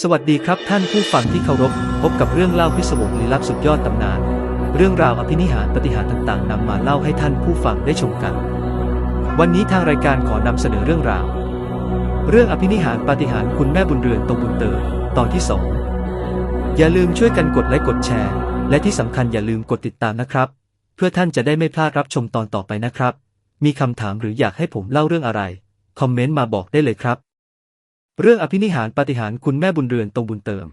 สวัสดีครับท่านผู้ฟังที่เคารพ พบกับเรื่องเล่าพิศวงลี้ลับสุดยอดตำนาน เรื่องราวอภินิหารปฏิหารต่างๆนำมาเล่าให้ท่านผู้ฟังได้ชมกัน วันนี้ทางรายการขอนำเสนอเรื่องราว เรื่องอภินิหารปฏิหารคุณแม่บุญเรือนตรงบุญเติมตอนที่สองอย่าลืมช่วยกันกดไลค์กดแชร์ และที่สำคัญอย่าลืมกดติดตามนะครับ เพื่อท่านจะได้ไม่พลาดรับชมตอนต่อไปนะครับ มีคำถามหรืออยากให้ผมเล่าเรื่องอะไร คอมเมนต์มาบอกได้เลยครับ เรื่องอภินิหารปาฏิหารคุณแม่บุญเรือนตรงบุญเติม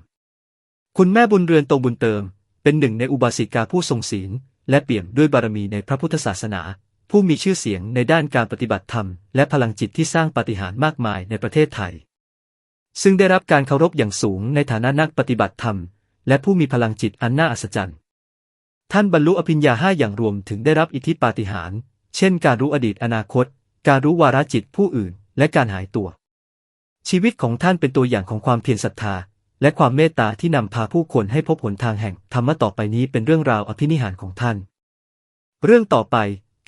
คุณแม่บุญเรือนตรงบุญเติม เป็นหนึ่งในอุบาสิกาผู้ทรงศีล และเปี่ยมด้วยบารมีในพระพุทธศาสนา ผู้มีชื่อเสียงในด้านการปฏิบัติธรรม และพลังจิตที่สร้างปาฏิหาริย์มากมายในประเทศไทย ซึ่งได้รับการเคารพอย่างสูงในฐานะนักปฏิบัติธรรม และผู้มีพลังจิตอันน่าอัศจรรย์ ท่านบรรลุอภิญญาห้าอย่างรวมถึงได้รับอิทธิปาฏิหาริย์เช่น การรู้อดีตอนาคต การรู้วาระจิตผู้อื่น และการหายตัว ชีวิตของท่านเป็นตัวอย่างของความเพียรศรัทธา และความเมตตาที่นำพาผู้คนให้พบหนทางแห่งธรรมะต่อไปนี้เป็นเรื่องราวอภินิหารของท่าน เรื่องต่อไป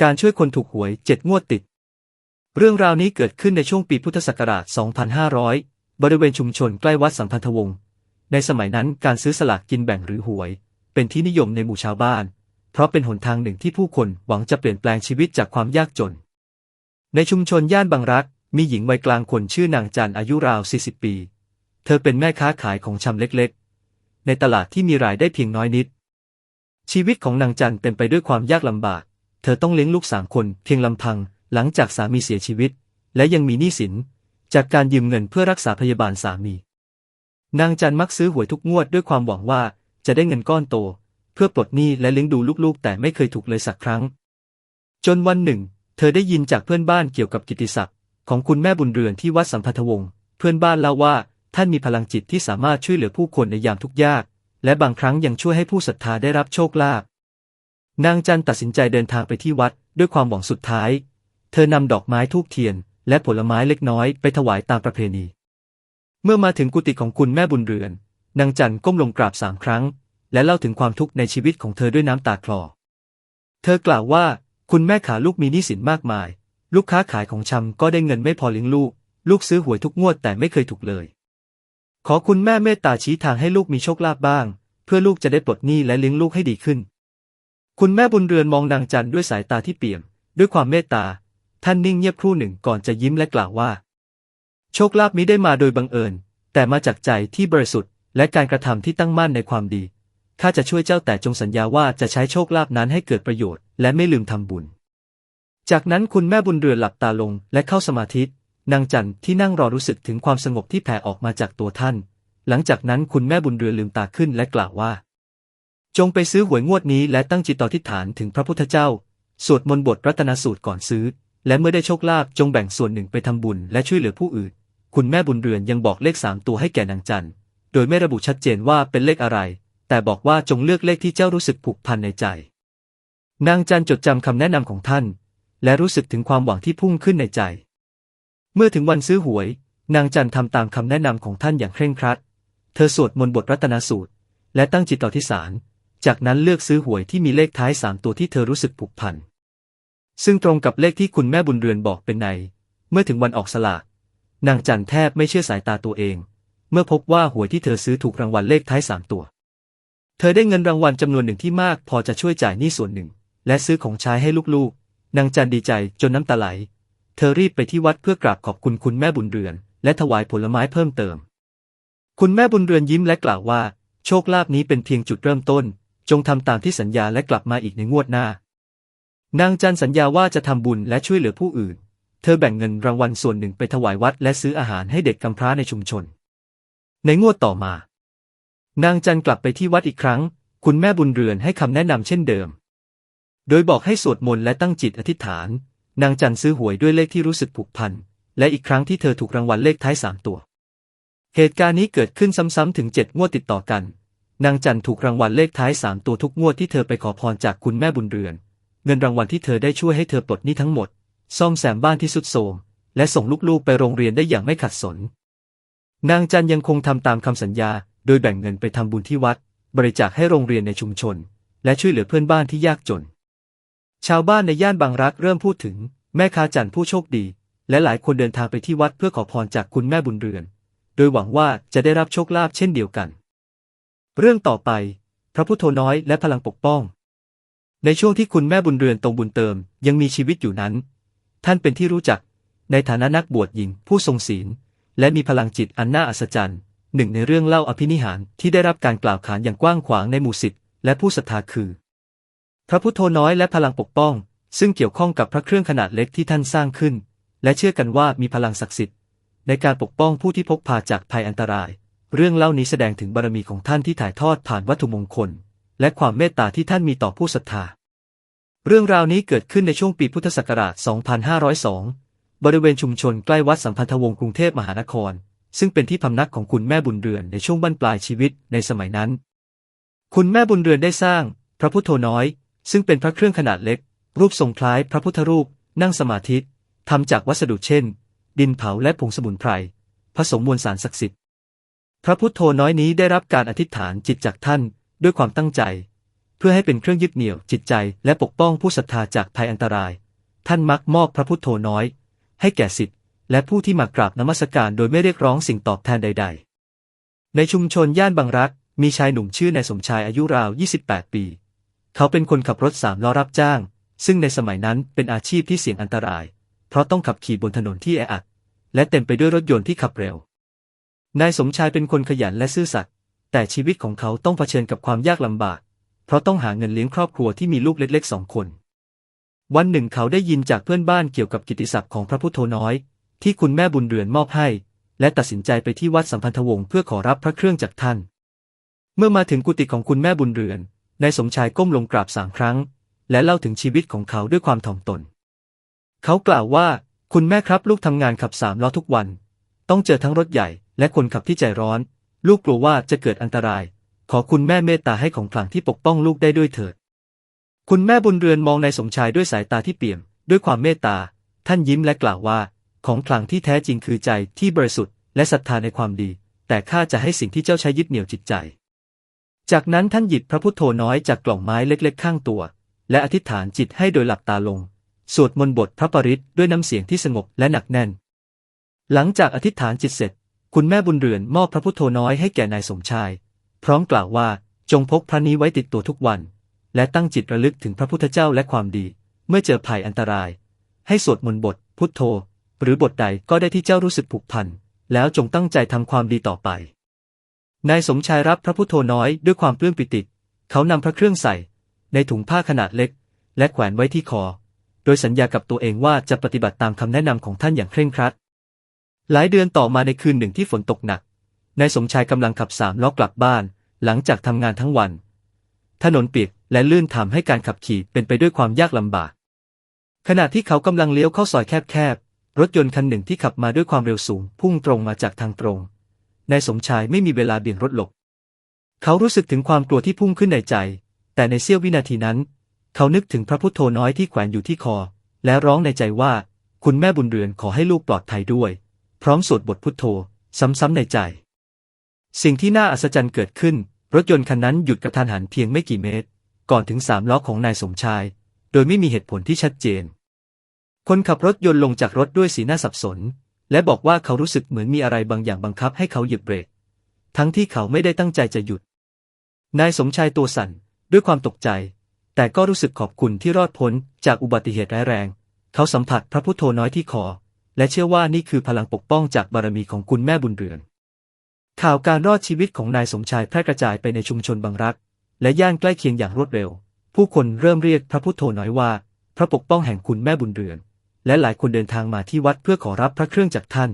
การช่วยคนถูกหวยเจ็ดงวดติด เรื่องราวนี้เกิดขึ้นในช่วงปีพุทธศักราช 2500 บริเวณชุมชนใกล้วัดสัมพันธวงศ์ ในสมัยนั้นการซื้อสลากกินแบ่งหรือหวย เป็นที่นิยมในหมู่ชาวบ้าน เพราะเป็นหนทางหนึ่งที่ผู้คนหวังจะเปลี่ยนแปลงชีวิตจากความยากจน ในชุมชนย่านบางรัก มีหญิงวัยกลางคนชื่อนางจันอายุราว 40 ปี เธอเป็นแม่ค้าขายของชำเล็กๆ ในตลาดที่มีรายได้เพียงน้อยนิด ชีวิตของนางจันเต็มไปด้วยความยากลำบาก เธอต้องเลี้ยงลูกสามคนเพียงลำพัง หลังจากสามีเสียชีวิต และยังมีหนี้สิน จากการยืมเงินเพื่อรักษาพยาบาลสามี นางจันมักซื้อหวยทุกงวดด้วยความหวังว่าจะได้เงินก้อนโต เพื่อปลดหนี้และเลี้ยงดูลูกๆ แต่ไม่เคยถูกเลยสักครั้ง จนวันหนึ่ง เธอได้ยินจากเพื่อนบ้านเกี่ยวกับกิตติศักดิ์ ของคุณแม่บุญเรือนที่วัดสัมพันธวงศ์เพื่อนบ้านเล่าว่า ท่านมีพลังจิตที่สามารถช่วยเหลือผู้คนในยามทุกข์ยาก และบางครั้งยังช่วยให้ผู้ศรัทธาได้รับโชคลาภนางจันตัดสินใจเดินทางไปที่วัดด้วยความหวังสุดท้าย เธอนำดอกไม้ทูบเทียน และผลไม้เล็กน้อยไปถวายตามประเพณี เมื่อมาถึงกุฏิของคุณแม่บุญเรือน นางจันก้มลงกราบสามครั้ง และเล่าถึงความทุกข์ในชีวิตของเธอด้วยน้ำตาคลอ เธอกล่าวว่า คุณแม่ขาลูกมีหนี้สินมากมาย ลูกค้าขายของชำก็ได้เงินไม่พอเลี้ยงลูก ลูกซื้อหวยทุกงวดแต่ไม่เคยถูกเลย ขอคุณแม่เมตตาชี้ทางให้ลูกมีโชคลาภบ้าง เพื่อลูกจะได้ปลดหนี้และเลี้ยงลูกให้ดีขึ้น คุณแม่บุญเรือนมองนางจันด้วยสายตาที่เปี่ยม ด้วยความเมตตา ท่านนิ่งเงียบครู่หนึ่งก่อนจะยิ้มและกล่าวว่า โชคลาภมิได้มาโดยบังเอิญ แต่มาจากใจที่บริสุทธิ์ และการกระทำที่ตั้งมั่นในความดีข้าจะช่วยเจ้าแต่จงสัญญาว่าจะใช้โชคลาภนั้นให้เกิดประโยชน์ และไม่ลืมทำบุญ จากนั้นคุณแม่บุญเรือนหลับตาลงและเข้าสมาธิ นางจันที่นั่งรอรู้สึกถึงความสงบที่แผ่ออกมาจากตัวท่าน หลังจากนั้นคุณแม่บุญเรือนลืมตาขึ้นและกล่าวว่า จงไปซื้อหวยงวดนี้และตั้งจิตต่อทิฏฐานถึงพระพุทธเจ้า สวดมนต์บทรัตนสูตรก่อนซื้อ และเมื่อได้โชคลาภจงแบ่งส่วนหนึ่งไปทำบุญและช่วยเหลือผู้อื่น คุณแม่บุญเรือนยังบอกเลขสามตัวให้แก่นางจันโดยไม่ระบุชัดเจนว่าเป็นเลขอะไร แต่บอกว่าจงเลือกเลขที่เจ้ารู้สึกผูกพันในใจ นางจันจดจำคำแนะนำของท่าน และรู้สึกถึงความหวังที่พุ่งขึ้นในใจ เมื่อถึงวันซื้อหวย นางจันทำตามคำแนะนำของท่านอย่างเคร่งครัด เธอสวดมนต์บทรัตนสูตร และตั้งจิตต่อที่ศาลจากนั้นเลือกซื้อหวยที่มีเลขท้ายสามตัวที่เธอรู้สึกผูกพัน ซึ่งตรงกับเลขที่คุณแม่บุญเรือนบอกเป็นใน เมื่อถึงวันออกสลาก นางจันแทบไม่เชื่อสายตาตัวเอง เมื่อพบว่าหวยที่เธอซื้อถูกรางวัลเลขท้ายสามตัว เธอได้เงินรางวัลจำนวนหนึ่งที่มากพอจะช่วยจ่ายหนี้ส่วนหนึ่ง และซื้อของใช้ให้ลูกๆ นางจันดีใจจนน้ำตาไหล เธอรีบไปที่วัดเพื่อกราบขอบคุณคุณแม่บุญเรือน และถวายผลไม้เพิ่มเติม คุณแม่บุญเรือนยิ้มและกล่าวว่า โชคลาภนี้เป็นเพียงจุดเริ่มต้น จงทำตามที่สัญญาและกลับมาอีกในงวดหน้า นางจันสัญญาว่าจะทำบุญและช่วยเหลือผู้อื่น เธอแบ่งเงินรางวัลส่วนหนึ่งไปถวายวัดและซื้ออาหารให้เด็กกำพร้าในชุมชน ในงวดต่อมา นางจันกลับไปที่วัดอีกครั้ง คุณแม่บุญเรือนให้คำแนะนำเช่นเดิม โดยบอกให้สวดมนต์และตั้งจิตอธิษฐาน นางจันซื้อหวยด้วยเลขที่รู้สึกผูกพัน และอีกครั้งที่เธอถูกรางวัลเลขท้ายสามตัว เหตุการณ์นี้เกิดขึ้นซ้ำๆถึงเจ็ดงวดติดต่อกัน นางจันถูกรางวัลเลขท้ายสามตัวทุกงวดที่เธอไปขอพรจากคุณแม่บุญเรือน เงินรางวัลที่เธอได้ช่วยให้เธอปลดหนี้ทั้งหมด ซ่อมแซมบ้านที่สุดโทรมและส่งลูกๆไปโรงเรียนได้อย่างไม่ขัดสน นางจันยังคงทำตามคำสัญญา โดยแบ่งเงินไปทำบุญที่วัด บริจาคให้โรงเรียนในชุมชน และช่วยเหลือเพื่อนบ้านที่ยากจน ชาวบ้านในย่านบางรักเริ่มพูดถึง แม่ค้าจันผู้โชคดี และหลายคนเดินทางไปที่วัดเพื่อขอพรจากคุณแม่บุญเรือนโดดยหวังว่าจะได้รับโชคลาภเช่นเดียวกัน เรื่องต่อไป พระพุทโธน้อยและพลังปกป้อง ในช่วงที่คุณแม่บุญเรือนตรงบุญเติมยังมีชีวิตอยู่นั้น ท่านเป็นที่รู้จักในฐานะนักบวชหญิงผู้ทรงศีล และมีพลังจิตอันน่าอัศจรรย์หนึ่งในเรื่องเล่าอภินิหารที่ได้รับการกล่าวขานอย่างกว้างขวางในหมู่ศิษย์และผู้ศรัทธาคือ พระพุทโธน้อยและพลังปกป้อง ซึ่งเกี่ยวข้องกับพระเครื่องขนาดเล็กที่ท่านสร้างขึ้น และเชื่อกันว่ามีพลังศักดิ์สิทธิ์ ในการปกป้องผู้ที่พกพาจากภัยอันตราย เรื่องเล่านี้แสดงถึงบารมีของท่านที่ถ่ายทอดผ่านวัตถุมงคล และความเมตตาที่ท่านมีต่อผู้ศรัทธา เรื่องราวนี้เกิดขึ้นในช่วงปีพุทธศักราช 2502 บริเวณชุมชนใกล้วัดสัมพันธวงศ์กรุงเทพมหานคร ซึ่งเป็นที่พำนักของคุณแม่บุญเรือนในช่วงบั้นปลายชีวิตในสมัยนั้น คุณแม่บุญเรือนได้สร้าง พระพุทโธน้อย ซึ่งเป็นพระเครื่องขนาดเล็ก รูปทรงคล้ายพระพุทธรูป นั่งสมาธิทำจากวัสดุเช่น ดินเผาและผงสมุนไพร ผสมมวลสารศักดิ์สิทธิ์ พระพุทโธน้อยนี้ได้รับการอธิษฐานจิตจากท่านด้วยความตั้งใจ เพื่อให้เป็นเครื่องยึดเหนี่ยวจิตใจและปกป้องผู้ศรัทธาจากภัยอันตราย ท่านมักมอบพระพุทโธน้อย ให้แก่สิทธิ์และผู้ที่มากราบนมัสการโดยไม่เรียกร้องสิ่งตอบแทนใด ๆ ในชุมชนย่านบางรักมีชายหนุ่มชื่อนายสมชายอายุราว 28 ปี เขาเป็นคนขับรถสามล้อรับจ้าง ซึ่งในสมัยนั้นเป็นอาชีพที่เสี่ยงอันตราย เพราะต้องขับขี่บนถนนที่แออัด และเต็มไปด้วยรถยนต์ที่ขับเร็ว นายสมชายเป็นคนขยันและซื่อสัตย์แต่ชีวิตของเขาต้องเผชิญกับความยากลำบาก เพราะต้องหาเงินเลี้ยงครอบครัวที่มีลูกเล็กๆสองคน วันหนึ่งเขาได้ยินจากเพื่อนบ้านเกี่ยวกับกิติศัพท์ของพระพุทโธน้อย ที่คุณแม่บุญเรือนมอบให้ และตัดสินใจไปที่วัดสัมพันธวงศ์เพื่อขอรับพระเครื่องจากท่าน เมื่อมาถึงกุฏิของคุณแม่บุญเรือน นายสมชายก้มลงกราบสามครั้ง และเล่าถึงชีวิตของเขาด้วยความถ่อมตน เขากล่าวว่า คุณแม่ครับลูกทำงานขับสามล้อทุกวัน ต้องเจอทั้งรถใหญ่ และคนขับที่ใจร้อน ลูกกลัวว่าจะเกิดอันตราย ขอคุณแม่เมตตาให้ของขลังที่ปกป้องลูกได้ด้วยเถิด คุณแม่บุญเรือนมองนายสมชายด้วยสายตาที่เปี่ยม ด้วยความเมตตา ท่านยิ้มและกล่าวว่า ของขลังที่แท้จริงคือใจที่บริสุทธิ์และศรัทธาในความดี แต่ข้าจะให้สิ่งที่เจ้าใช้ยึดเหนี่ยวจิตใจ จากนั้นท่านหยิบพระพุทโธน้อยจากกล่องไม้เล็กๆ ข้างตัว และอธิษฐานจิตให้โดยหลับตาลง สวดมนต์บทพระปริตด้วยน้ำเสียงที่สงบและหนักแน่น หลังจากอธิษฐานจิตเสร็จ คุณแม่บุญเรือนมอบพระพุทโธน้อยให้แก่นายสมชาย พร้อมกล่าวว่าจงพกพระนี้ไว้ติดตัวทุกวัน และตั้งจิตระลึกถึงพระพุทธเจ้าและความดี เมื่อเจอภัยอันตราย ให้สวดมนต์บท พุทโธ หรือบทใดก็ได้ที่เจ้ารู้สึกผูกพันแล้วจงตั้งใจทำความดีต่อไป นายสมชายรับพระพุทโธน้อยด้วยความปลื้มปิติ เขานำพระเครื่องใส่ ในถุงผ้าขนาดเล็ก และแขวนไว้ที่คอ โดยสัญญากับตัวเองว่าจะปฏิบัติตามคำแนะนำของท่านอย่างเคร่งครัด หลายเดือนต่อมาในคืนหนึ่งที่ฝนตกหนัก นายสมชายกำลังขับสามล้อกลับบ้าน หลังจากทำงานทั้งวัน ถนนเปียกและลื่นทำให้การขับขี่เป็นไปด้วยความยากลำบาก ขณะที่เขากำลังเลี้ยวเข้าซอยแคบๆ รถยนต์คันหนึ่งที่ขับมาด้วยความเร็วสูง พุ่งตรงมาจากทางตรง นายสมชายไม่มีเวลาเบี่ยงรถหลบ เขารู้สึกถึงความกลัวที่พุ่งขึ้นในใจ แต่ในเสี้ยววินาทีนั้น เขานึกถึงพระพุทโธน้อยที่แขวนอยู่ที่คอ และร้องในใจว่า คุณแม่บุญเรือนขอให้ลูกปลอดภัยด้วย พร้อมสวดบทพุทโธ ซ้ำๆในใจ สิ่งที่น่าอัศจรรย์เกิดขึ้น รถยนต์คันนั้นหยุดกระทันหันเพียงไม่กี่เมตร ก่อนถึงสามล้อของนายสมชาย โดยไม่มีเหตุผลที่ชัดเจน คนขับรถยนต์ลงจากรถด้วยสีหน้าสับสน และบอกว่าเขารู้สึกเหมือนมีอะไรบางอย่างบังคับให้เขาหยียบเบรก ทั้งที่เขาไม่ได้ตั้งใจจะหยุด นายสมชายตัวสั่นด้วยความตกใจ แต่ก็รู้สึกขอบคุณที่รอดพ้นจากอุบัติเหตุร้ายแรง เขาสัมผัสพระพุทโธน้อยที่คอ และเชื่อว่านี่คือพลังปกป้องจากบารมีของคุณแม่บุญเรือน ข่าวการรอดชีวิตของนายสมชายแพร่กระจายไปในชุมชนบางรัก และย่านใกล้เคียงอย่างรวดเร็ว ผู้คนเริ่มเรียกพระพุทโธน้อยว่า พระปกป้องแห่งคุณแม่บุญเรือน และหลายคนเดินทางมาที่วัดเพื่อขอรับพระเครื่องจากท่าน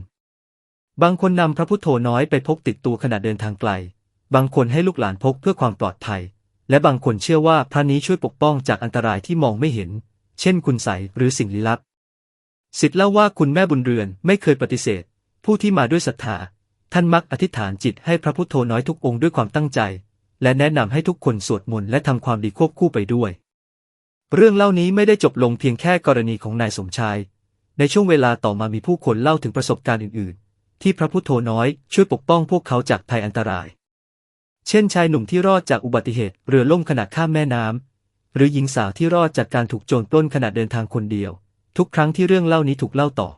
บางคนนำพระพุทโธน้อยไปพกติดตัวขณะเดินทางไกล บางคนให้ลูกหลานพกเพื่อความปลอดภัย และบางคนเชื่อว่าพระนี้ช่วยปกป้องจากอันตรายที่มองไม่เห็น เช่นคุณใสหรือสิ่งลี้ลับสิทธิ์เล่าว่าคุณแม่บุญเรือนไม่เคยปฏิเสธ ผู้ที่มาด้วยศรัทธา ท่านมักอธิษฐานจิตให้พระพุทโธน้อยทุกองค์ด้วยความตั้งใจ และแนะนำให้ทุกคนสวดมนต์และทำความดีควบคู่ไปด้วย เรื่องเล่านี้ไม่ได้จบลงเพียงแค่กรณีของนายสมชาย ในช่วงเวลาต่อมามีผู้คนเล่าถึงประสบการณ์อื่น ๆ ที่พระพุทโธน้อยช่วยปกป้องพวกเขาจากภัยอันตราย เช่นชายหนุ่มที่รอดจากอุบัติเหตุเรือล่มขณะข้ามแม่น้ำหรือหญิงสาวที่รอดจากการถูกโจรปล้นขณะเดินทางคนเดียว ทุกครั้งที่เรื่องเล่านี้ถูกเล่าต่อ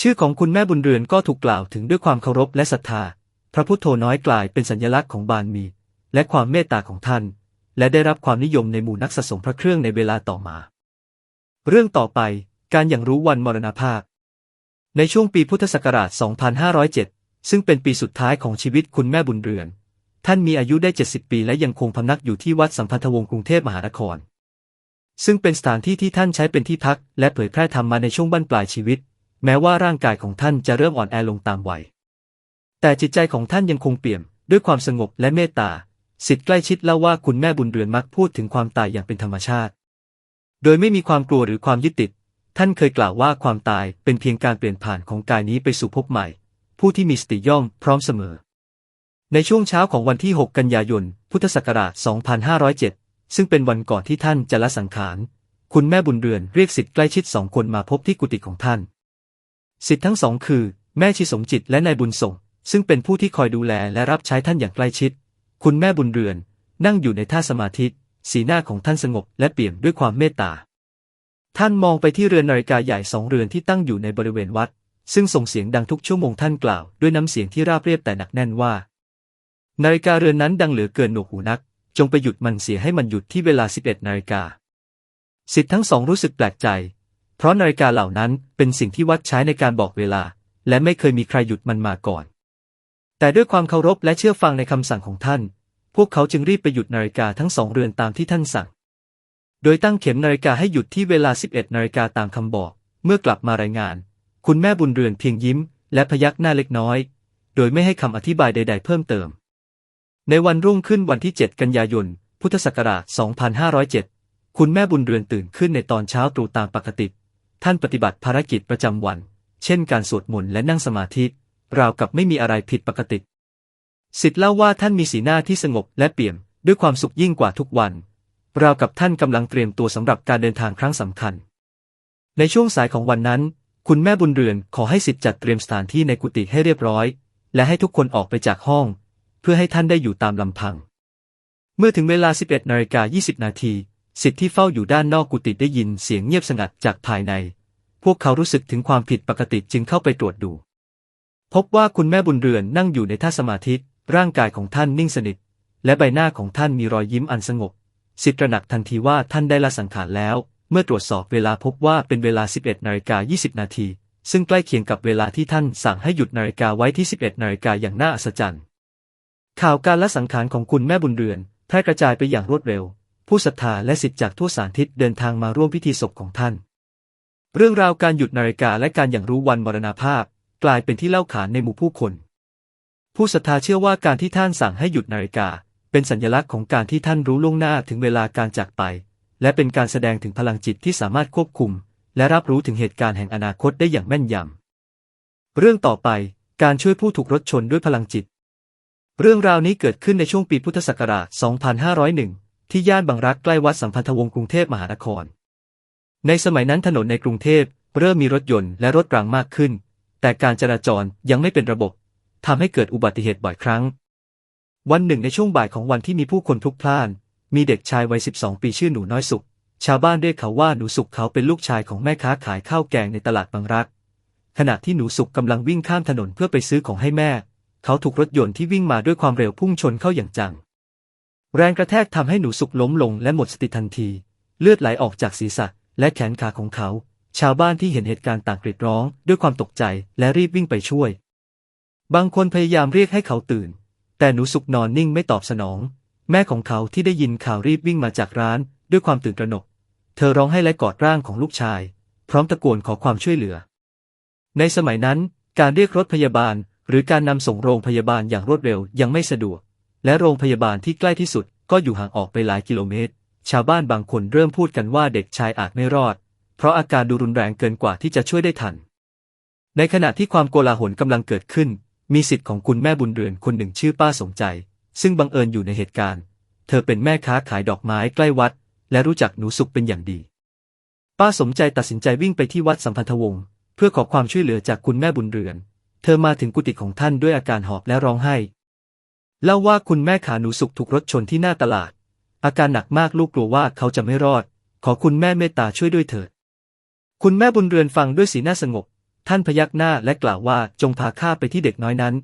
ชื่อของคุณแม่บุญเรือนก็ถูกกล่าวถึงด้วยความเคารพและศรัทธา พระพุทโธน้อยกลายเป็นสัญลักษณ์ของบารมี และความเมตตาของท่าน และได้รับความนิยมในหมู่นักสะสมพระเครื่องในเวลาต่อมา เรื่องต่อไป การอย่างรู้วันมรณภาพ ในช่วงปีพุทธศักราช 2507 ซึ่งเป็นปีสุดท้ายของชีวิตคุณแม่บุญเรือน ท่านมีอายุได้ 70 ปีและยังคงพำนักอยู่ที่วัดสัมพันธวงศ์กรุงเทพมหานคร ซึ่งเป็นสถานที่ที่ท่านใช้เป็นที่พัก และเผยแพร่ธรรมมาในช่วงบั้นปลายชีวิต แม้ว่าร่างกายของท่านจะเริ่มอ่อนแอลงตามวัย แต่จิตใจของท่านยังคงเปี่ยมด้วยความสงบและเมตตา สิทธิ์ใกล้ชิดเล่าว่าคุณแม่บุญเรือนมักพูดถึงความตายอย่างเป็นธรรมชาติ โดยไม่มีความกลัวหรือความยึดติด ท่านเคยกล่าวว่าความตายเป็นเพียงการเปลี่ยนผ่านของกายนี้ไปสู่ภพใหม่ ผู้ที่มีสติย่อมพร้อมเสมอ ในช่วงเช้าของวันที่ 6 กันยายน พุทธศักราช 2507 ซึ่งเป็นวันก่อนที่ท่านจะละสังขาร คุณแม่บุญเรือนเรียกสิทธิ์ใกล้ชิดสองคนมาพบที่กุฏิของท่าน สิทธิ์ทั้งสองคือ แม่ชีสมจิตและนายบุญส่ง ซึ่งเป็นผู้ที่คอยดูแลและรับใช้ท่านอย่างใกล้ชิด คุณแม่บุญเรือน นั่งอยู่ในท่าสมาธิ สีหน้าของท่านสงบและเปี่ยมด้วยความเมตตา ท่านมองไปที่เรือนนาฬิกาใหญ่สองเรือนที่ตั้งอยู่ในบริเวณวัด ซึ่งส่งเสียงดังทุกชั่วโมงท่านกล่าวด้วยน้ำเสียงที่ราบเรียบแต่หนักแน่นว่า นาฬิกาเรือนนั้นดังเหลือเกินหนวกหูนัก จงไปหยุดมันเสียให้มันหยุดที่เวลา 11นาฬิกาสิทธิ์ทั้งสองรู้สึกแปลกใจ เพราะนาฬิกาเหล่านั้นเป็นสิ่งที่วัดใช้ในการบอกเวลา และไม่เคยมีใครหยุดมันมาก่อน แต่ด้วยความเคารพและเชื่อฟังในคำสั่งของท่าน พวกเขาจึงรีบไปหยุดนาฬิกาทั้งสองเรือนตามที่ท่านสั่ง โดยตั้งเข็มนาฬิกาให้หยุดที่เวลา 11 นาฬิกาตามคำบอก เมื่อกลับมารายงาน คุณแม่บุญเรือนเพียงยิ้ม และพยักหน้าเล็กน้อย โดยไม่ให้คำอธิบายใด ๆ เพิ่มเติม ในวันรุ่งขึ้นวันที่ 7 กันยายน พุทธศักราช 2507 คุณแม่บุญเรือนตื่นขึ้นในตอนเช้าตรู่ตามปกติ ท่านปฏิบัติภารกิจประจำวัน เช่นการสวดมนต์และนั่งสมาธิ ราวกับไม่มีอะไรผิดปกติสิทธิ์เล่าว่าท่านมีสีหน้าที่สงบและเปี่ยมด้วยความสุขยิ่งกว่าทุกวัน ราวกับท่านกำลังเตรียมตัวสำหรับการเดินทางครั้งสำคัญ ในช่วงสายของวันนั้น คุณแม่บุญเรือนขอให้สิทธิ์จัดเตรียมสถานที่ในกุฏิให้เรียบร้อย และให้ทุกคนออกไปจากห้อง เพื่อให้ท่านได้อยู่ตามลำพัง เมื่อถึงเวลา 11นาฬิกา20 นาทีสิทธิ์ที่เฝ้าอยู่ด้านนอกกุฏิได้ยินเสียงเงียบสงัดจากภายใน พวกเขารู้สึกถึงความผิดปกติจึงเข้าไปตรวจดู พบว่าคุณแม่บุญเรือนนั่งอยู่ในท่าสมาธิ ร่างกายของท่านนิ่งสนิท และใบหน้าของท่านมีรอยยิ้มอันสงบสิทธิ์ระหนักทันทีว่าท่านได้ละสังขารแล้ว เมื่อตรวจสอบเวลาพบว่าเป็นเวลา 11นาฬิกา20 นาที ซึ่งใกล้เคียงกับเวลาที่ท่านสั่งให้หยุดนาฬิกาไว้ที่ 11นาฬิกาอย่างน่าอัศจรรย์ ข่าวการละสังขารของคุณแม่บุญเรือนแพร่กระจายไปอย่างรวดเร็ว ผู้ศรัทธาและสิทธิ์จากทั่วสารทิศเดินทางมาร่วมพิธีศพของท่าน เรื่องราวการหยุดนาฬิกาและการอย่างรู้วันมรณภาพ กลายเป็นที่เล่าขานในหมู่ผู้คน ผู้ศรัทธาเชื่อว่าการที่ท่านสั่งให้หยุดนาฬิกา เป็นสัญลักษณ์ของการที่ท่านรู้ล่วงหน้าถึงเวลาการจากไป และเป็นการแสดงถึงพลังจิตที่สามารถควบคุม และรับรู้ถึงเหตุการณ์แห่งอนาคตได้อย่างแม่นยำ เรื่องต่อไปการช่วยผู้ถูกรถชนด้วยพลังจิต เรื่องราวนี้เกิดขึ้นในช่วงปีพุทธศักราช 2501 ที่ย่านบางรักใกล้วัดสัมพันธวงศ์กรุงเทพมหานคร ในสมัยนั้นถนนในกรุงเทพเริ่มมีรถยนต์และรถรางมากขึ้น แต่การจราจรยังไม่เป็นระบบทำให้เกิดอุบัติเหตุบ่อยครั้ง วันหนึ่งในช่วงบ่ายของวันที่มีผู้คนพลุกพล่าน มีเด็กชายวัย 12 ปีชื่อหนูน้อยสุข ชาวบ้านเรียกเขาว่าหนูสุขเขาเป็นลูกชายของแม่ค้าขายข้าวแกงในตลาดบางรัก ขณะที่หนูสุขกำลังวิ่งข้ามถนนเพื่อไปซื้อของให้แม่ เขาถูกรถยนต์ที่วิ่งมาด้วยความเร็วพุ่งชนเข้าอย่างจัง แรงกระแทกทำให้หนูสุกล้มลงและหมดสติทันที เลือดไหลออกจากศีรษะและแขนขาของเขา ชาวบ้านที่เห็นเหตุการณ์ต่างกรีดร้อง ด้วยความตกใจและรีบวิ่งไปช่วย บางคนพยายามเรียกให้เขาตื่น แต่หนูสุกนอนนิ่งไม่ตอบสนอง แม่ของเขาที่ได้ยินข่าวรีบวิ่งมาจากร้าน ด้วยความตื่นตระหนก เธอร้องให้และกอดร่างของลูกชาย พร้อมตะโกนขอความช่วยเหลือ ในสมัยนั้น การเรียกรถพยาบาล หรือการนำส่งโรงพยาบาลอย่างรวดเร็วยังไม่สะดวก และโรงพยาบาลที่ใกล้ที่สุดก็อยู่ห่างออกไปหลายกิโลเมตร ชาวบ้านบางคนเริ่มพูดกันว่าเด็กชายอาจไม่รอด เพราะอาการดูรุนแรงเกินกว่าที่จะช่วยได้ทัน ในขณะที่ความโกลาหลกำลังเกิดขึ้น มีสิทธิ์ของคุณแม่บุญเรือนคนหนึ่งชื่อป้าสมใจ ซึ่งบังเอิญอยู่ในเหตุการณ์ เธอเป็นแม่ค้าขายดอกไม้ใกล้วัด และรู้จักหนูสุกเป็นอย่างดี ป้าสมใจตัดสินใจวิ่งไปที่วัดสัมพันธวงศ์เพื่อขอความช่วยเหลือจากคุณแม่บุญเรือน เธอมาถึงกุฏิของท่านด้วยอาการหอบและร้องไห้ เล่าว่าคุณแม่ขาหนูสุกถูกรถชนที่หน้าตลาด อาการหนักมากลูกกลัวว่าเขาจะไม่รอด ขอคุณแม่เมตตาช่วยด้วยเถิด คุณแม่บุญเรือนฟังด้วยสีหน้าสงบ ท่านพยักหน้าและกล่าวว่าจงพาข้าไปที่เด็กน้อยนั้น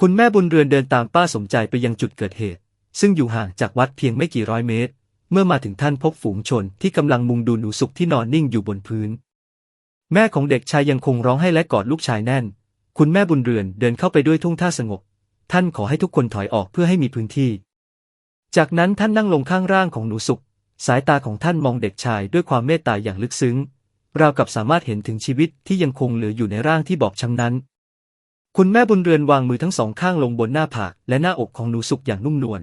คุณแม่บุญเรือนเดินตามป้าสมใจไปยังจุดเกิดเหตุ ซึ่งอยู่ห่างจากวัดเพียงไม่กี่ร้อยเมตร เมื่อมาถึงท่านพบฝูงชนที่กำลังมุงดูหนูสุกที่นอนนิ่งอยู่บนพื้น แม่ของเด็กชายยังคงร้องให้และกอดลูกชายแน่น คุณแม่บุญเรือนเดินเข้าไปด้วยทุ่งท่าสงบ ท่านขอให้ทุกคนถอยออกเพื่อให้มีพื้นที่ จากนั้นท่านนั่งลงข้างร่างของหนูสุกสายตาของท่านมองเด็กชายด้วยความเมตตาอย่างลึกซึ้ง ราวกับสามารถเห็นถึงชีวิตที่ยังคงเหลืออยู่ในร่างที่บอบช้ำนั้น คุณแม่บุญเรือนวางมือทั้งสองข้างลงบนหน้าผากและหน้าอกของหนูสุกอย่างนุ่มนวล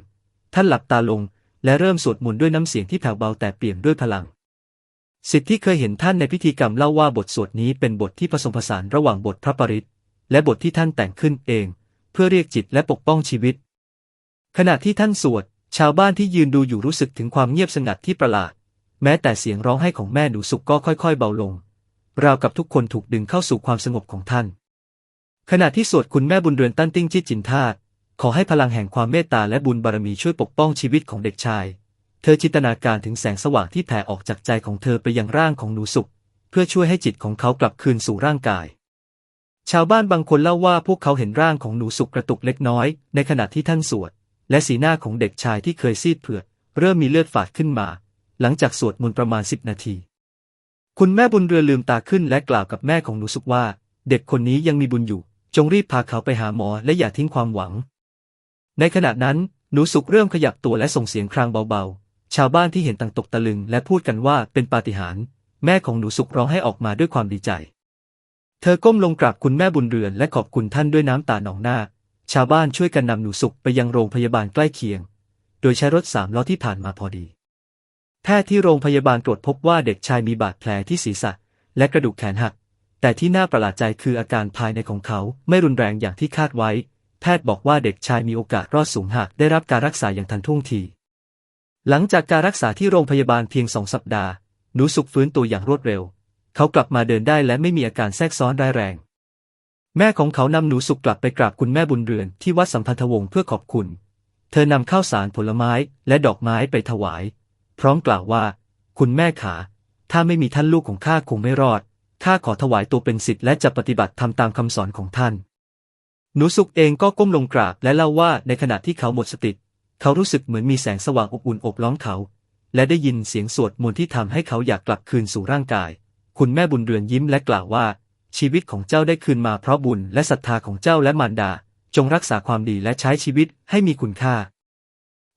ท่านหลับตาลงและเริ่มสวดมนต์ด้วยน้ำเสียงที่แผ่วเบาแต่เปี่ยมด้วยพลัง สิทธิ์ที่เคยเห็นท่านในพิธีกรรมเล่าว่าบทสวดนี้เป็นบทที่ผสมผสานระหว่างบทพระปริตและบทที่ท่านแต่งขึ้นเอง เพื่อเรียกจิตและปกป้องชีวิต ขณะที่ท่านสวด ชาวบ้านที่ยืนดูอยู่รู้สึกถึงความเงียบสงัดที่ประหลาด แม้แต่เสียงร้องไห้ของแม่หนูสุกก็ค่อยๆ เบาลง ราวกับทุกคนถูกดึงเข้าสู่ความสงบของท่าน ขณะที่สวดคุณแม่บุญเรือนตั้นติ้งจิตจินทาตขอให้พลังแห่งความเมตตาและบุญบารมีช่วยปกป้องชีวิตของเด็กชาย เธอจินตนาการถึงแสงสว่างที่แผ่ออกจากใจของเธอไปยังร่างของหนูสุกเพื่อช่วยให้จิตของเขากลับคืนสู่ร่างกาย ชาวบ้านบางคนเล่าว่าพวกเขาเห็นร่างของหนูสุกกระตุกเล็กน้อย ในขณะที่ท่านสวด และสีหน้าของเด็กชายที่เคยซีดเผือดเริ่มมีเลือดฝาดขึ้นมา หลังจากสวดมนต์ประมาณสิบนาที คุณแม่บุญเรือลืมตาขึ้นและกล่าวกับแม่ของหนูสุกว่า เด็กคนนี้ยังมีบุญอยู่ จงรีบพาเขาไปหาหมอและอย่าทิ้งความหวัง ในขณะนั้นหนูสุกเริ่มขยับตัวและส่งเสียงครางเบาๆ ชาวบ้านที่เห็นต่างตกตะลึงและพูดกันว่าเป็นปาฏิหาริย์แม่ของหนูสุกร้องให้ออกมาด้วยความดีใจ เธอก้มลงกราบคุณแม่บุญเรือนและขอบคุณท่านด้วยน้ำตาหนองหน้า ชาวบ้านช่วยกันนำหนูสุกไปยังโรงพยาบาลใกล้เคียง โดยใช้รถสามล้อที่ผ่านมาพอดี พทย์ที่โรงพยาบาลตรวจพบว่าเด็กชายมีบาดแผลที่ศีรษะ และกระดูกแขนหัก แต่ที่น่าประหลาดใจคืออาการภายในของเขาไม่รุนแรงอย่างที่คาดไว้ แพทย์บอกว่าเด็กชายมีโอกาสรอดสูงหากได้รับการรักษาอย่างทันท่วงที หลังจากการรักษาที่โรงพยาบาลเพียงสองสัปดาห์ หนูสุกฟื้นตัวอย่างรวดเร็ว เขากลับมาเดินได้และไม่มีอาการแทรกซ้อนร้ายแรง แม่ของเขานำหนูสุกกลับไปกราบคุณแม่บุญเรือนที่วัดสัมพันธวงศ์เพื่อขอบคุณ เธอนำข้าวสารผลไม้และดอกไม้ไปถวาย พร้อมกล่าวว่า คุณแม่ขา ถ้าไม่มีท่านลูกของข้าคงไม่รอด ข้าขอถวายตัวเป็นศิษย์และจะปฏิบัติทำตามคำสอนของท่าน หนูสุกเองก็ก้มลงกราบและเล่าว่าในขณะที่เขาหมดสติ เขารู้สึกเหมือนมีแสงสว่างอบอุ่นอบล้อมเขา และได้ยินเสียงสวดมนต์ที่ทำให้เขาอยากกลับคืนสู่ร่างกาย คุณแม่บุญเรือนยิ้มและกล่าวว่า ชีวิตของเจ้าได้คืนมาเพราะบุญและศรัทธาของเจ้าและมารดา จงรักษาความดีและใช้ชีวิตให้มีคุณค่า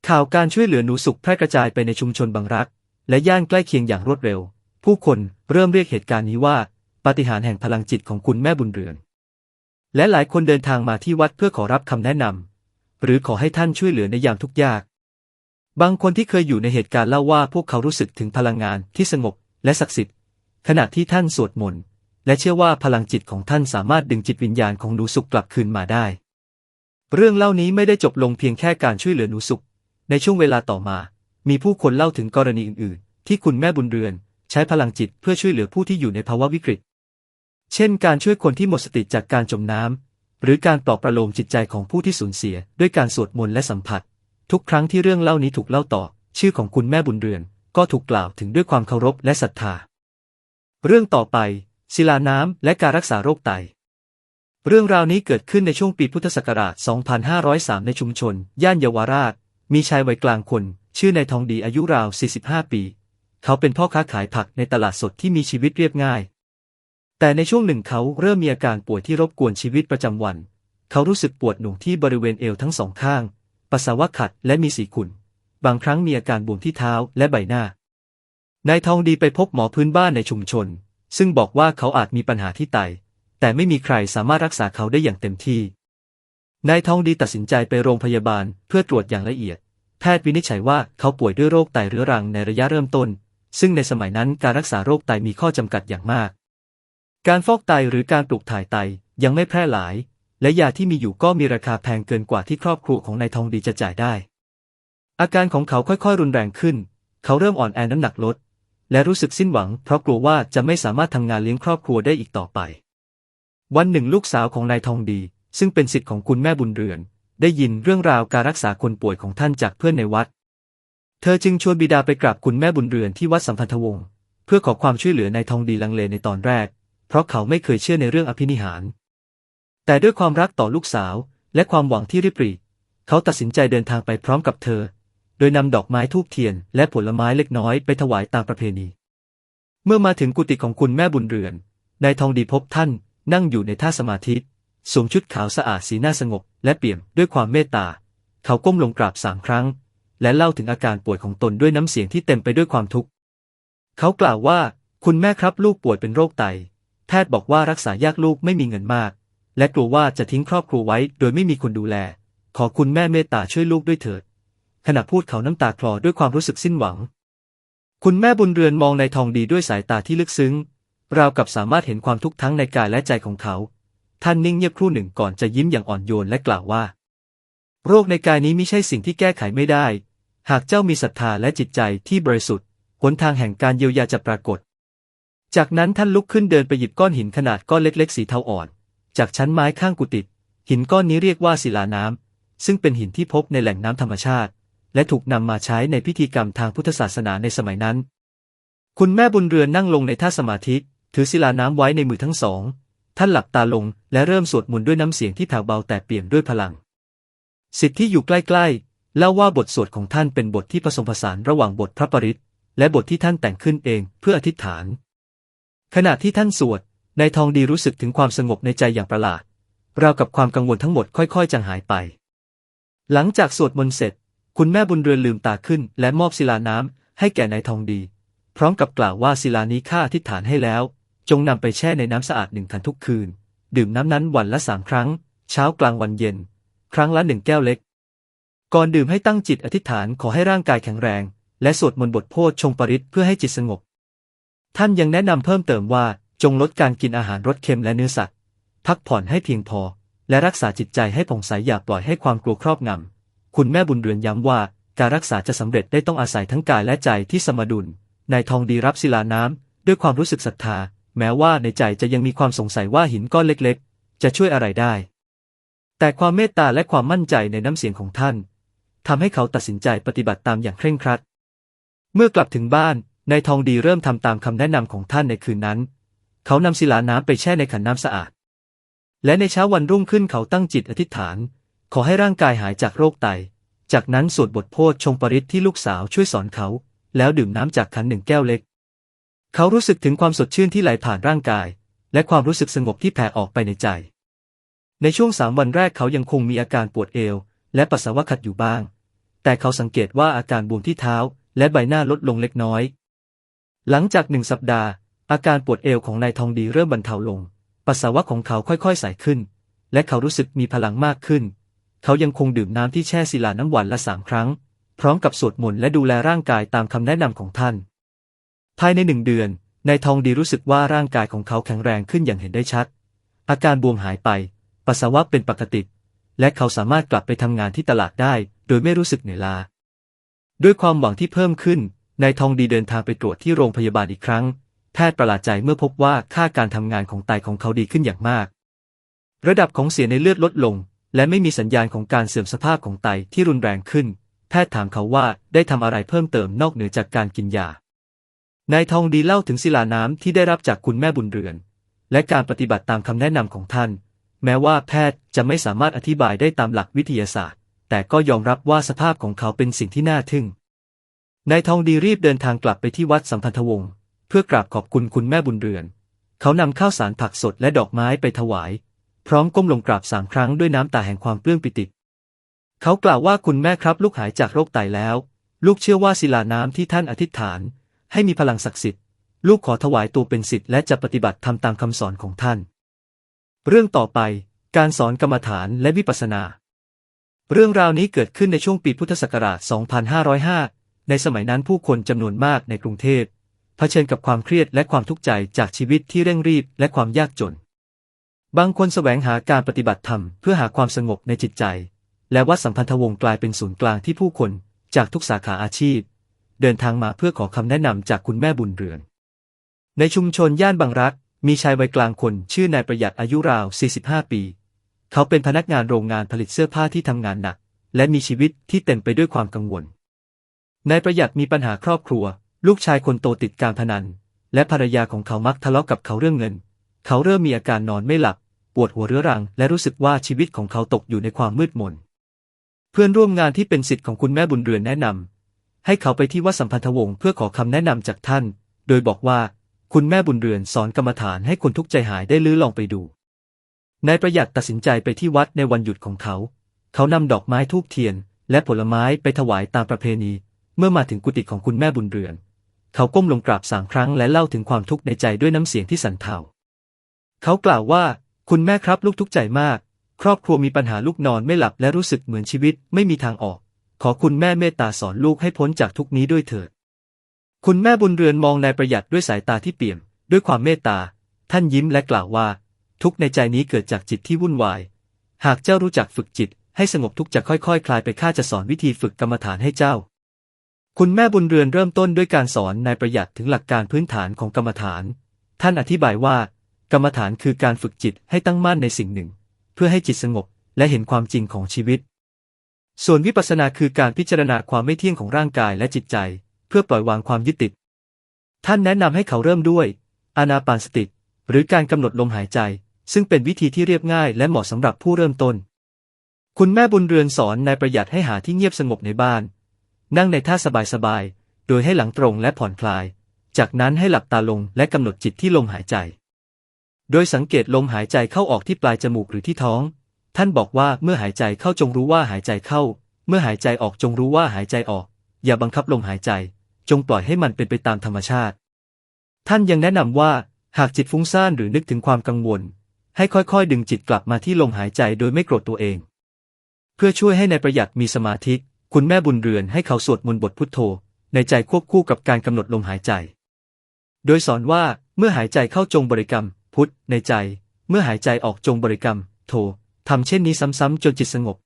ข่าวการช่วยเหลือหนูสุกแพร่กระจายไปในชุมชนบางรัก และย่านใกล้เคียงอย่างรวดเร็ว ผู้คนเริ่มเรียกเหตุการณ์นี้ว่า ปาฏิหาริย์แห่งพลังจิตของคุณแม่บุญเรือน และหลายคนเดินทางมาที่วัดเพื่อขอรับคำแนะนำหรือขอให้ท่านช่วยเหลือในยามทุกยาก บางคนที่เคยอยู่ในเหตุการณ์เล่าว่าพวกเขารู้สึกถึงพลังงานที่สงบและศักดิ์สิทธิ์ ขณะที่ท่านสวดมนต์และเชื่อว่าพลังจิตของท่านสามารถดึงจิตวิญญาณของหนูสุกกลับคืนมาได้ เรื่องเล่านี้ไม่ได้จบลงเพียงแค่การช่วยเหลือหนูสุก ในช่วงเวลาต่อมา มีผู้คนเล่าถึงกรณีอื่น ๆ ที่คุณแม่บุญเรือน ใช้พลังจิตเพื่อช่วยเหลือผู้ที่อยู่ในภาวะวิกฤต เช่น การช่วยคนที่หมดสติจากการจมน้ำหรือการปลอบประโลมจิตใจของผู้ที่สูญเสีย ด้วยการสวดมนต์และสัมผัส ทุกครั้งที่เรื่องเล่านี้ถูกเล่าต่อ ชื่อของคุณแม่บุญเรือน ก็ถูกกล่าวถึงด้วยความเคารพและศรัทธา เรื่องต่อไป ศิลาน้ำและการรักษาโรคไตเรื่องราวนี้เกิดขึ้นในช่วงปีพุทธศักราช 2503 ในชุมชน ย่านเยาวราช มีชายวัยกลางคน ชื่อนายทองดีอายุราว 45 ปี เขาเป็นพ่อค้าขายผักในตลาดสดที่มีชีวิตเรียบง่าย แต่ในช่วงหนึ่งเขาเริ่มมีอาการป่วยที่รบกวนชีวิตประจำวัน เขารู้สึกปวดหน่วงที่บริเวณเอวทั้งสองข้าง ปัสสาวะขัดและมีสีขุ่น บางครั้งมีอาการบวมที่เท้าและใบหน้า นายทองดีไปพบหมอพื้นบ้านในชุมชน ซึ่งบอกว่าเขาอาจมีปัญหาที่ไต แต่ไม่มีใครสามารถรักษาเขาได้อย่างเต็มที่ นายทองดีตัดสินใจไปโรงพยาบาลเพื่อตรวจอย่างละเอียด แพทย์วินิจฉัยว่าเขาป่วยด้วยโรคไตเรื้อรังในระยะเริ่มต้น ซึ่งในสมัยนั้นการรักษาโรคไตมีข้อจำกัดอย่างมาก การฟอกไตหรือการปลูกถ่ายไตยังไม่แพร่หลาย และยาที่มีอยู่ก็มีราคาแพงเกินกว่าที่ครอบครัวของนายทองดีจะจ่ายได้ อาการของเขาค่อยๆ รุนแรงขึ้น เขาเริ่มอ่อนแอน้ำหนักลด และรู้สึกสิ้นหวัง เพราะกลัวว่าจะไม่สามารถทำงานเลี้ยงครอบครัวได้อีกต่อไป วันหนึ่งลูกสาวของนายทองดี ซึ่งเป็นสิทธิ์ของคุณแม่บุญเรือน ได้ยินเรื่องราวการรักษาคนป่วยของท่านจากเพื่อนในวัด เธอจึงชวนบิดาไปกราบคุณแม่บุญเรือนที่วัดสัมพันธวงศ์เพื่อขอความช่วยเหลือนายทองดีลังเลในตอนแรก เพราะเขาไม่เคยเชื่อในเรื่องอภินิหาร แต่ด้วยความรักต่อลูกสาวและความหวังที่ริบหรี่เขาตัดสินใจเดินทางไปพร้อมกับเธอ โดยนำดอกไม้ทูบเทียน และผลไม้เล็กน้อยไปถวายตามประเพณี เมื่อมาถึงกุฏิของคุณแม่บุญเรือนนายทองดีพบท่านนั่งอยู่ในท่าสมาธิ สวมชุดขาวสะอาดสีหน้าสงบ และเปี่ยมด้วยความเมตตา เขาก้มลงกราบสามครั้ง และเล่าถึงอาการป่วยของตนด้วยน้ำเสียงที่เต็มไปด้วยความทุกข์ เขากล่าวว่า คุณแม่ครับลูกป่วยเป็นโรคไต แพทย์บอกว่ารักษายากลูกไม่มีเงินมาก และกลัวว่าจะทิ้งครอบครัวไว้ โดยไม่มีคนดูแล ขอคุณแม่เมตตาช่วยลูกด้วยเถิด ขณะพูดเขาน้ำตาคลอด้วยความรู้สึกสิ้นหวัง คุณแม่บุญเรือนมองนายทองดีด้วยสายตาที่ลึกซึ้ง ราวกับสามารถเห็นความทุกข์ทั้งในกายและใจของเขา ท่านนิ่งเงียบครู่หนึ่งก่อนจะยิ้มอย่างอ่อนโยนและกล่าวว่า โรคในกายนี้ไม่ใช่สิ่งที่แก้ไขไม่ได้ หากเจ้ามีศรัทธาและจิตใจที่บริสุทธิ์หนทางแห่งการเยียวยาจะปรากฏ จากนั้นท่านลุกขึ้นเดินไปหยิบก้อนหินขนาดก้อนเล็ก ๆ สีเทาอ่อน จากชั้นไม้ข้างกุฏิหินก้อนนี้เรียกว่าศิลาน้ำซึ่งเป็นหินที่พบในแหล่งน้ำธรรมชาติ และถูกนำมาใช้ในพิธีกรรมทางพุทธศาสนาในสมัยนั้น คุณแม่บุญเรือนนั่งลงในท่าสมาธิ ถือศิลาน้ำไว้ในมือทั้งสอง ท่านหลับตาลงและเริ่มสวดมนต์ด้วยน้ำเสียงที่แผ่วเบาแต่เปี่ยมด้วยพลัง สิทธิ์ที่อยู่ใกล้ๆเล่าว่าบทสวดของท่านเป็นบทที่ผสมผสานระหว่างบทพระปริตและบทที่ท่านแต่งขึ้นเองเพื่ออธิษฐาน ขณะที่ท่านสวดนายทองดีรู้สึกถึงความสงบในใจอย่างประหลาดราวกับความกังวลทั้งหมดค่อยๆจางหายไป หลังจากสวดมนต์เสร็จ คุณแม่บุญเรือนลืมตาขึ้น และมอบศิลาน้ำให้แก่นายทองดี พร้อมกับกล่าวว่าศิลานี้ข้าอธิษฐานให้แล้ว จงนำไปแช่ในน้ำสะอาดหนึ่งทันทุกคืน ดื่มน้ำนั้นวันละสามครั้ง เช้ากลางวันเย็น ครั้งละหนึ่งแก้วเล็ก ก่อนดื่มให้ตั้งจิตอธิษฐานขอให้ร่างกายแข็งแรง และสวดมนต์บทโพชฌงปริตเพื่อให้จิตสงบ ท่านยังแนะนำเพิ่มเติมว่าจงลดการกินอาหารรสเค็มและเนื้อสัตว์ พักผ่อนให้เพียงพอ และรักษาจิตใจให้ผ่องใสอย่าปล่อยให้ความกลัวครอบงำ คุณแม่บุญเรือนย้ำว่าการรักษาจะสำเร็จได้ต้องอาศัยทั้งกายและใจที่สมดุลนายทองดีรับศิลาน้ำด้วยความรู้สึกศรัทธา แม้ว่าในใจจะยังมีความสงสัยว่าหินก้อนเล็กๆ จะช่วยอะไรได้ แต่ความเมตตาและความมั่นใจในน้ำเสียงของท่านทำให้เขาตัดสินใจปฏิบัติตามอย่างเคร่งครัด เมื่อกลับถึงบ้านนายทองดีเริ่มทำตามคำแนะนำของท่านในคืนนั้น เขานำศิลาน้ำไปแช่ในขันน้ำสะอาด และในเช้าวันรุ่งขึ้นเขาตั้งจิตอธิษฐาน ขอให้ร่างกายหายจากโรคไต จากนั้นสวดบทโพชฌงปริตที่ลูกสาวช่วยสอนเขา แล้วดื่มน้ำจากขันหนึ่งแก้วเล็ก เขารู้สึกถึงความสดชื่นที่ไหลผ่านร่างกาย และความรู้สึกสงบที่แผ่ออกไปในใจ ในช่วงสามวันแรกเขายังคงมีอาการปวดเอว และปัสสาวะขัดอยู่บ้าง แต่เขาสังเกตว่าอาการบวมที่เท้า และใบหน้าลดลงเล็กน้อย หลังจากหนึ่งสัปดาห์ อาการปวดเอวของนายทองดีเริ่มบรรเทาลง ปัสสาวะของเขาค่อยๆใสขึ้น และเขารู้สึกมีพลังมากขึ้น เขายังคงดื่มน้ำที่แช่ศิลาน้ำวันละสามครั้ง พร้อมกับสวดมนต์และดูแลร่างกายตามคำแนะนำของท่าน ภายในหนึ่งเดือน นายทองดีรู้สึกว่าร่างกายของเขาแข็งแรงขึ้นอย่างเห็นได้ชัด อาการบวมหายไป ปัสสาวะเป็นปกติ และเขาสามารถกลับไปทำงานที่ตลาดได้ โดยไม่รู้สึกเหนื่อยล้า ด้วยความหวังที่เพิ่มขึ้น นายทองดีเดินทางไปตรวจที่โรงพยาบาลอีกครั้ง แพทย์ประหลาดใจเมื่อพบว่าค่าการทำงานของไตของเขาดีขึ้นอย่างมาก ระดับของเสียในเลือดลดลง และไม่มีสัญญาณของการเสื่อมสภาพของไตที่รุนแรงขึ้น แพทย์ถามเขาว่าได้ทำอะไรเพิ่มเติมนอกเหนือจากการกินยา นายทองดีเล่าถึงศิลาน้ำที่ได้รับจากคุณแม่บุญเรือน และการปฏิบัติตามคำแนะนำของท่าน แม้ว่าแพทย์จะไม่สามารถอธิบายได้ตามหลักวิทยาศาสตร์ แต่ก็ยอมรับว่าสภาพของเขาเป็นสิ่งที่น่าทึ่งนายทองดีรีบเดินทางกลับไปที่วัดสัมพันธวงศ์เพื่อกราบขอบคุณคุณแม่บุญเรือน เขานำข้าวสารผักสดและดอกไม้ไปถวาย พร้อมก้มลงกราบสามครั้งด้วยน้ำตาแห่งความปลื้มปิติ เขากล่าวว่าคุณแม่ครับลูกหายจากโรคไตแล้ว ลูกเชื่อว่าศิลาน้ำที่ท่านอธิษฐาน ให้มีพลังศักดิ์สิทธิ์ ลูกขอถวายตัวเป็นศิษย์และจะปฏิบัติทำตามคำสอนของท่าน เรื่องต่อไปการสอนกรรมฐานและวิปัสสนา เรื่องราวนี้เกิดขึ้นในช่วงปีพุทธศักราช 2505 ในสมัยนั้นผู้คนจำนวนมากในกรุงเทพเผชิญกับความเครียดและความทุกข์ใจจากชีวิตที่เร่งรีบและความยากจน บางคนแสวงหาการปฏิบัติธรรมเพื่อหาความสงบในจิตใจ และวัดสัมพันธวงศ์กลายเป็นศูนย์กลางที่ผู้คนจากทุกสาขาอาชีพ เดินทางมาเพื่อขอคำแนะนำจากคุณแม่บุญเรือน ในชุมชนย่านบางรัก มีชายวัยกลางคนชื่อนายประหยัดอายุราว 45 ปี เขาเป็นพนักงานโรงงานผลิตเสื้อผ้าที่ทำงานหนัก และมีชีวิตที่เต็มไปด้วยความกังวล นายประหยัดมีปัญหาครอบครัว ลูกชายคนโตติดการพนัน และภรรยาของเขามักทะเลาะกับเขาเรื่องเงิน เขาเริ่มมีอาการนอนไม่หลับ ปวดหัวเรื้อรัง และรู้สึกว่าชีวิตของเขาตกอยู่ในความมืดมนเพื่อนร่วมงานที่เป็นสิทธิ์ของคุณแม่บุญเรือนแนะนำ ให้เขาไปที่วัดสัมพันธวงศ์เพื่อขอคำแนะนำจากท่าน โดยบอกว่า คุณแม่บุญเรือนสอนกรรมฐานให้คนทุกใจหายได้ลื้อลองไปดู นายประหยัดตัดสินใจไปที่วัดในวันหยุดของเขา เขานำดอกไม้ทูบเทียน และผลไม้ไปถวายตามประเพณี เมื่อมาถึงกุฏิของคุณแม่บุญเรือน เขาก้มลงกราบสามครั้งและเล่าถึงความทุกข์ในใจด้วยน้ำเสียงที่สั่นเทาเขากล่าวว่า คุณแม่ครับลูกทุกข์ใจมาก ครอบครัวมีปัญหาลูกนอนไม่หลับและรู้สึกเหมือนชีวิตไม่มีทางออก ขอคุณแม่เมตตาสอนลูกให้พ้นจากทุกนี้ด้วยเถิด คุณแม่บุญเรือนมองนายประหยัดด้วยสายตาที่เปี่ยม ด้วยความเมตตา ท่านยิ้มและกล่าวว่า ทุกในใจนี้เกิดจากจิตที่วุ่นวาย หากเจ้ารู้จักฝึกจิต ให้สงบทุกจะค่อยๆคคลายไปข้าจะสอนวิธีฝึกกรรมฐานให้เจ้า คุณแม่บุญเรือนเริ่มต้นด้วยการสอนนายประหยัดถึงหลักการพื้นฐานของกรรมฐาน ท่านอธิบายว่า กรรมฐานคือการฝึกจิตให้ตั้งมั่นในสิ่งหนึ่ง เพื่อให้จิตสงบและเห็นความจริงของชีวิต ส่วนวิปัสสนาคือการพิจารณาความไม่เที่ยงของร่างกายและจิตใจ เพื่อปล่อยวางความยึดติด ท่านแนะนำให้เขาเริ่มด้วย อานาปานสติ หรือการกำหนดลมหายใจ ซึ่งเป็นวิธีที่เรียบง่ายและเหมาะสำหรับผู้เริ่มต้น คุณแม่บุญเรือนสอนนายประหยัดให้หาที่เงียบสงบในบ้าน นั่งในท่าสบายๆ โดยให้หลังตรงและผ่อนคลาย จากนั้นให้หลับตาลงและกำหนดจิตที่ลมหายใจ โดยสังเกตลมหายใจเข้าออกที่ปลายจมูกหรือที่ท้อง ท่านบอกว่าเมื่อหายใจเข้าจงรู้ว่าหายใจเข้า เมื่อหายใจออกจงรู้ว่าหายใจออก อย่าบังคับลมหายใจ จงปล่อยให้มันเป็นไปตามธรรมชาติ ท่านยังแนะนำว่าหากจิตฟุ้งซ่านหรือนึกถึงความกังวล ให้ค่อยๆ ดึงจิตกลับมาที่ลมหายใจโดยไม่โกรธตัวเอง เพื่อช่วยให้ในายประหยัดมีสมาธิ คุณแม่บุญเรือนให้เขาสวดมนต์บทพุทโธ ในใจควบคู่กับการกำหนดลมหายใจ โดยสอนว่าเมื่อหายใจเข้าจงบริกรรม พุทในใจ เมื่อหายใจออกจงบริกรรมโท ทำเช่นนี้ซ้ำๆจนจิตสงบ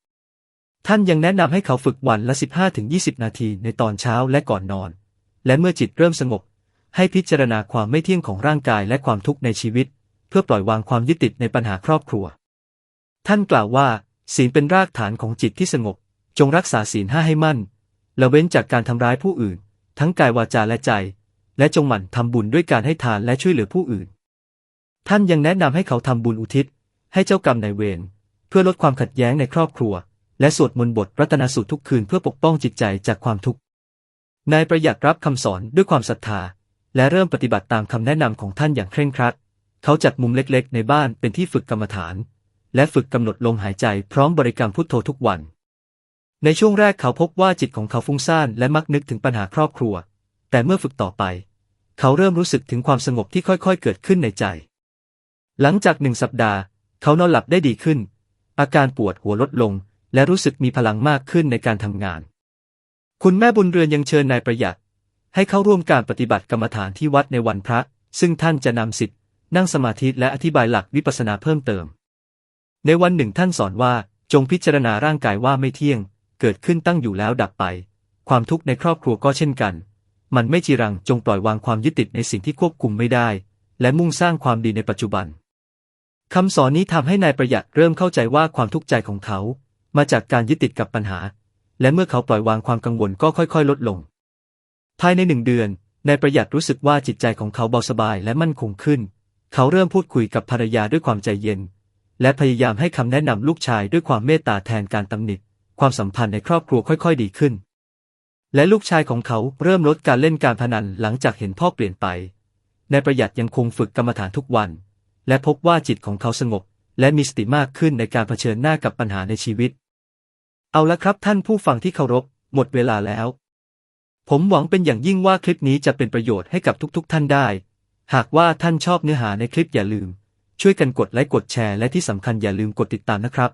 ท่านยังแนะนำให้เขาฝึกวันละ 15-20 นาทีในตอนเช้าและก่อนนอน และเมื่อจิตเริ่มสงบ ให้พิจารณาความไม่เที่ยงของร่างกายและความทุกข์ในชีวิต เพื่อปล่อยวางความยึดติดในปัญหาครอบครัว ท่านกล่าวว่า ศีลเป็นรากฐานของจิตที่สงบ จงรักษาศีลห้าให้มั่นละเว้นจากการทำร้ายผู้อื่น ทั้งกายวาจาและใจ และจงหมั่นทำบุญด้วยการให้ทานและช่วยเหลือผู้อื่น ท่านยังแนะนำให้เขาทำบุญอุทิศ ให้เจ้ากรรมนายเวร พื่อลดความขัดแย้งในครอบครัว และสวดมนต์บทรัตนสูตรทุกคืนเพื่อปกป้องจิตใจจากความทุกข์นายประหยัดรับคำสอนด้วยความศรัทธา และเริ่มปฏิบัติตามคำแนะนำของท่านอย่างเคร่งครัด เขาจัดมุมเล็กๆ ในบ้านเป็นที่ฝึกกรรมฐาน และฝึกกำหนดลมหายใจพร้อมบริกรรมพุทโธทุกวัน ในช่วงแรกเขาพบว่าจิตของเขาฟุ้งซ่านและมักนึกถึงปัญหาครอบครัว แต่เมื่อฝึกต่อไป เขาเริ่มรู้สึกถึงความสงบที่ค่อยๆ เกิดขึ้นในใจ หลังจากหนึ่งสัปดาห์ เขานอนหลับได้ดีขึ้น อาการปวดหัวลดลง และรู้สึกมีพลังมากขึ้นในการทำงาน คุณแม่บุญเรือนยังเชิญนายประหยัด ให้เข้าร่วมการปฏิบัติกรรมฐานที่วัดในวันพระ ซึ่งท่านจะนำสิทธิ์นั่งสมาธิและอธิบายหลักวิปัสสนาเพิ่มเติม ในวันหนึ่งท่านสอนว่าจงพิจารณาร่างกายว่าไม่เที่ยง เกิดขึ้นตั้งอยู่แล้วดับไป ความทุกข์ในครอบครัวก็เช่นกัน มันไม่จีรังจงปล่อยวางความยึดติดในสิ่งที่ควบคุมไม่ได้ และมุ่งสร้างความดีในปัจจุบัน คำสอนนี้ทำให้นายประหยัดเริ่มเข้าใจว่าความทุกข์ใจของเขา มาจากการยึดติดกับปัญหา และเมื่อเขาปล่อยวางความกังวลก็ค่อย ๆ ลดลง ภายในหนึ่งเดือนนายประหยัดรู้สึกว่าจิตใจของเขาเบาสบายและมั่นคงขึ้น เขาเริ่มพูดคุยกับภรรยาด้วยความใจเย็น และพยายามให้คำแนะนำลูกชายด้วยความเมตตาแทนการตำหนิความสัมพันธ์ในครอบครัวค่อยๆ ดีขึ้น และลูกชายของเขาเริ่มลดการเล่นการพนันหลังจากเห็นพ่อเปลี่ยนไปนายประหยัดยังคงฝึกกรรมฐานทุกวัน และพบว่าจิตของเขาสงบ และมีสติมากขึ้นในการเผชิญหน้ากับปัญหาในชีวิต เอาละครับท่านผู้ฟังที่เคารพ หมดเวลาแล้ว ผมหวังเป็นอย่างยิ่งว่าคลิปนี้จะเป็นประโยชน์ให้กับทุกๆท่านได้ หากว่าท่านชอบเนื้อหาในคลิปอย่าลืม ช่วยกันกดไลค์กดแชร์และที่สำคัญอย่าลืมกดติดตามนะครับ